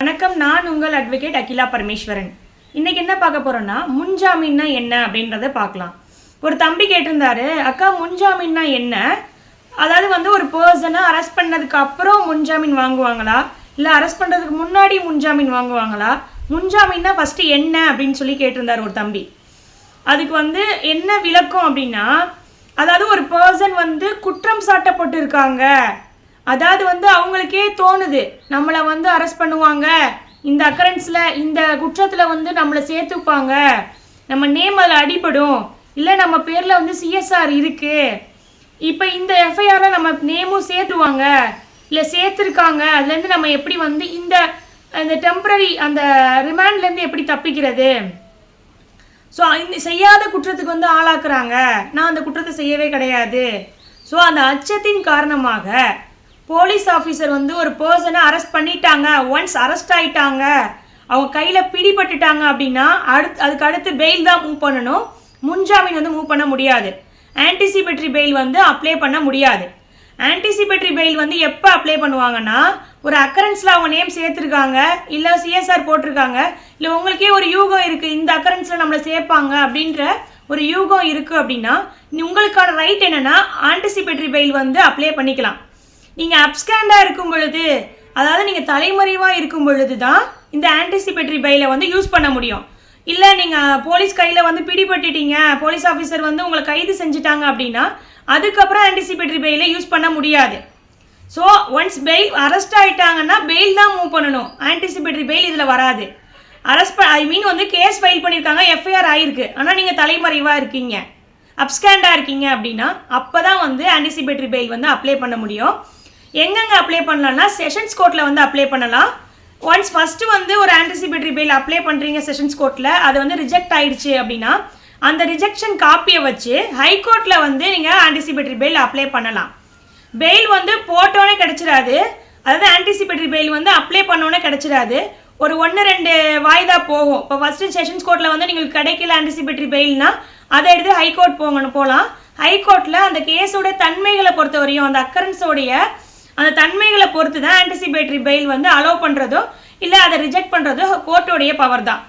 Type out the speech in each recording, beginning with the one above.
வணக்கம் நான் உங்கள் அட்வொகேட் அகிலா பரமேஸ்வரன். இன்னைக்கு என்ன பார்க்க போறோம்னா முன்ஜாமீன்னா என்ன அப்படின்றத பார்க்கலாம். ஒரு தம்பி கேட்டிருந்தாரு அக்கா முன்ஜாமீன்னா என்ன? அதாவது வந்து ஒரு பர்சனை அரெஸ்ட் பண்ணதுக்கு அப்புறம் முன்ஜாமீன் வாங்குவாங்களா? இல்லை அரெஸ்ட் பண்ணுறதுக்கு முன்னாடி முன்ஜாமீன் வாங்குவாங்களா? முன்ஜாமீன்னா ஃபஸ்ட்டு என்ன அப்படின்னு சொல்லி கேட்டிருந்தார் ஒரு தம்பி. அதுக்கு வந்து என்ன விளக்கம் அப்படின்னா அதாவது ஒரு பர்சன் வந்து குற்றம் சாட்டப்பட்டு இருக்காங்க அதாவது வந்து அவங்களுக்கே தோணுது. நம்மளை வந்து அரெஸ்ட் பண்ணுவாங்க. இந்த அக்கரன்ஸில் இந்த குற்றத்தில் வந்து நம்மளை சேர்த்துப்பாங்க. நம்ம நேம் அதில் அடிபடும். இல்லை நம்ம பேரில் வந்து சிஎஸ்ஆர் இருக்குது இப்போ இந்த எஃப்ஐஆரில் நம்ம நேமும் சேர்த்துவாங்க. இல்லை சேர்த்துருக்காங்க. அதுலேருந்து நம்ம எப்படி வந்து இந்த இந்த டெம்பரரி அந்த ரிமாண்ட்லேருந்து எப்படி தப்பிக்கிறது? ஸோ இந்த செய்யாத குற்றத்துக்கு வந்து ஆளாக்குறாங்க. நான் அந்த குற்றத்தை செய்யவே கிடையாது. ஸோ அந்த அச்சத்தின் காரணமாக போலீஸ் ஆஃபீஸர் வந்து ஒரு பர்சனை அரெஸ்ட் பண்ணிட்டாங்க. ஒன்ஸ் அரெஸ்ட் ஆயிட்டாங்க. அவங்க கையில் பிடிபட்டுட்டாங்க அப்படின்னா அடுத்து அதுக்கு அடுத்து பெயில் தான் மூவ் பண்ணணும். முன்ஜாமீன் வந்து மூவ் பண்ண முடியாது. ஆன்டிசிபேட்டரி பெயில் வந்து அப்ளை பண்ண முடியாது. ஆன்டிசிபேட்டரி பெயில் வந்து எப்போ அப்ளை பண்ணுவாங்கன்னா ஒரு அக்கரன்ஸில் அவங்க நேம் சேர்த்துருக்காங்க இல்லை சிஎஸ்ஆர் போட்டிருக்காங்க இல்லை உங்களுக்கே ஒரு யூகம் இருக்குது இந்த அக்கரன்ஸில் நம்மளை சேர்ப்பாங்க அப்படின்ற ஒரு யூகம் இருக்குது அப்படின்னா உங்களுக்கான ரைட் என்னென்னா ஆன்டிசிபேட்டரி பெயில் வந்து அப்ளை பண்ணிக்கலாம். நீங்கள் அப்ஸ்கேண்டாக இருக்கும் பொழுது அதாவது நீங்கள் தலைமறைவாக இருக்கும் பொழுது தான் இந்த ஆன்டிசிபேட்டரி பையில் வந்து யூஸ் பண்ண முடியும். இல்லை நீங்கள் போலீஸ் கையில் வந்து பிடிபட்டுட்டீங்க போலீஸ் ஆஃபீஸர் வந்து உங்களை கைது செஞ்சுட்டாங்க அப்படின்னா அதுக்கப்புறம் ஆன்டிசிபேட்டரி பெயிலை யூஸ் பண்ண முடியாது. ஸோ ஒன்ஸ் பெயில் அரெஸ்ட் ஆகிட்டாங்கன்னா பெயில் தான் மூவ் பண்ணணும். ஆன்டிசிபேட்டரி பெயில் இதில் வராது. அரெஸ்ட் ஐ மீன் வந்து கேஸ் ஃபைல் பண்ணியிருக்காங்க எஃப்ஐஆர் ஆயிருக்கு. ஆனால் நீங்கள் தலைமறைவாக இருக்கீங்க அப்ஸ்கேண்டாக இருக்கீங்க அப்படின்னா அப்போ தான் வந்து ஆன்டிசிபேட்டரி பெயில் வந்து அப்ளை பண்ண முடியும். எங்கெங்கே அப்ளை பண்ணலாம்னா செஷன்ஸ் கோர்ட்டில் வந்து அப்ளை பண்ணலாம். ஒன்ஸ் ஃபஸ்ட்டு வந்து ஒரு ஆன்டிசிபேட்டரி பெயில் அப்ளை பண்ணுறீங்க செஷன்ஸ் கோர்ட்டில் அது வந்து ரிஜெக்ட் ஆயிடுச்சு அப்படின்னா அந்த ரிஜெக்ஷன் காப்பியை வச்சு ஹைகோர்ட்டில் வந்து நீங்கள் ஆன்டிசிபேட்டரி பெயில் அப்ளை பண்ணலாம். பெயில் வந்து போட்டோன்னே கிடச்சிடாது அதாவது ஆன்டிசிபேட்டரி பெயில் வந்து அப்ளை பண்ணோன்னே கிடச்சிடாது ஒரு ஒன்று ரெண்டு வாய்தா போகும். இப்போ ஃபஸ்ட்டு செஷன்ஸ் கோர்ட்டில் வந்து நீங்கள் கிடைக்கல ஆன்டிசிபேட்டரி பெயில்னா அதை எடுத்து ஹைகோர்ட் போங்கன்னு போகலாம் ஹைகோர்ட்டில் அந்த கேஸோட தன்மைகளை பொறுத்தவரையும் அந்த அக்கரன்ஸோடைய அந்த தன்மைகளை பொறுத்து தான் ஆன்டிசிபேட்டரி பெயில் வந்து அலோவ் பண்ணுறதோ இல்லை அதை ரிஜெக்ட் பண்ணுறதோ கோர்ட்டோடைய பவர் தான்.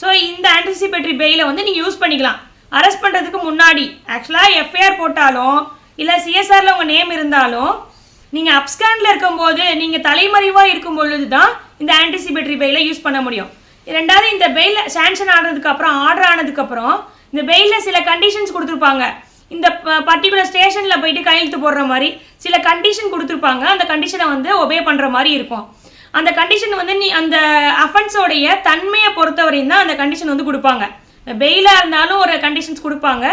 ஸோ இந்த ஆன்டிசிபேட்டரி பெயிலை வந்து நீங்கள் யூஸ் பண்ணிக்கலாம். அரெஸ்ட் பண்ணுறதுக்கு முன்னாடி ஆக்சுவலாக எஃப்ஐஆர் போட்டாலும் இல்லை சிஎஸ்ஆரில் உங்கள் நேம் இருந்தாலும் நீங்கள் அப்ஸ்கேண்டில் இருக்கும்போது நீங்கள் தலைமறைவாக இருக்கும் பொழுது தான் இந்த ஆன்டிசிபேட்டரி பெயிலை யூஸ் பண்ண முடியும். ரெண்டாவது இந்த பெயில் சேங்ஷன் ஆனதுக்கப்புறம் ஆர்டர் ஆனதுக்கப்புறம் இந்த பெயிலில் சில கண்டிஷன்ஸ் கொடுத்துருப்பாங்க. இந்த பர்டிகுலர் ஸ்டேஷனில் போயிட்டு கையெழுத்து போடுற மாதிரி சில கண்டிஷன் கொடுத்துருப்பாங்க. அந்த கண்டிஷனை வந்து ஒபே பண்ணுற மாதிரி இருக்கும். அந்த கண்டிஷன் வந்து நீ அந்த அஃபென்ஸோடைய தன்மையை பொறுத்தவரையும் தான் அந்த கண்டிஷன் வந்து கொடுப்பாங்க. பெயிலாக இருந்தாலும் ஒரு கண்டிஷன்ஸ் கொடுப்பாங்க.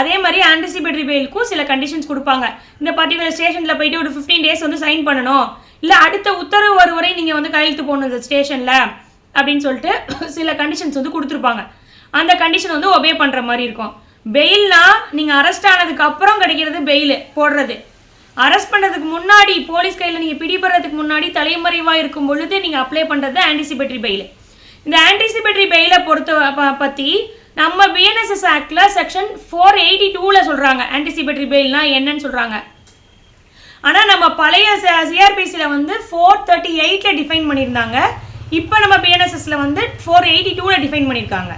அதே மாதிரி ஆன்டிசிபேட்டரி பெயிலுக்கும் சில கண்டிஷன்ஸ் கொடுப்பாங்க. இந்த பர்டிகுலர் ஸ்டேஷனில் போயிட்டு ஒரு ஃபிஃப்டீன் டேஸ் வந்து சைன் பண்ணணும். இல்லை அடுத்த உத்தரவு வரும் வரை நீங்கள் வந்து கையெழுத்து போகணும் இந்த ஸ்டேஷனில் அப்படின்னு சொல்லிட்டு சில கண்டிஷன்ஸ் வந்து கொடுத்துருப்பாங்க. அந்த கண்டிஷன் வந்து ஒபே பண்ணுற மாதிரி இருக்கும். பெயில்னா நீங்கள் அரெஸ்ட் ஆனதுக்கு அப்புறம் கிடைக்கிறது பெயில் போடுறது. அரெஸ்ட் பண்ணுறதுக்கு முன்னாடி போலீஸ் கையில் நீங்கள் பிடிபடுறதுக்கு முன்னாடி தலைமறைவாக இருக்கும் பொழுது நீங்கள் அப்ளை பண்ணுறது ஆன்டிசிபேட்டரி பெயில் இந்த ஆன்டிசிபேட்டரி பெயிலை பொறுத்த பற்றி நம்ம பிஎன்எஸ்எஸ் ஆக்டில் செக்ஷன் ஃபோர் எயிட்டி டூவில் சொல்கிறாங்க ஆன்டிசிபேட்டரி பெயில்னா என்னன்னு சொல்கிறாங்க ஆனால் நம்ம பழைய சிஆர்பிசியில் வந்து ஃபோர் தேர்ட்டி எயிட்டில் டிஃபைன் பண்ணியிருந்தாங்க. இப்போ நம்ம பிஎன்எஸ்எஸில் வந்து ஃபோர் எயிட்டி டூவில் டிஃபைன் பண்ணியிருக்காங்க.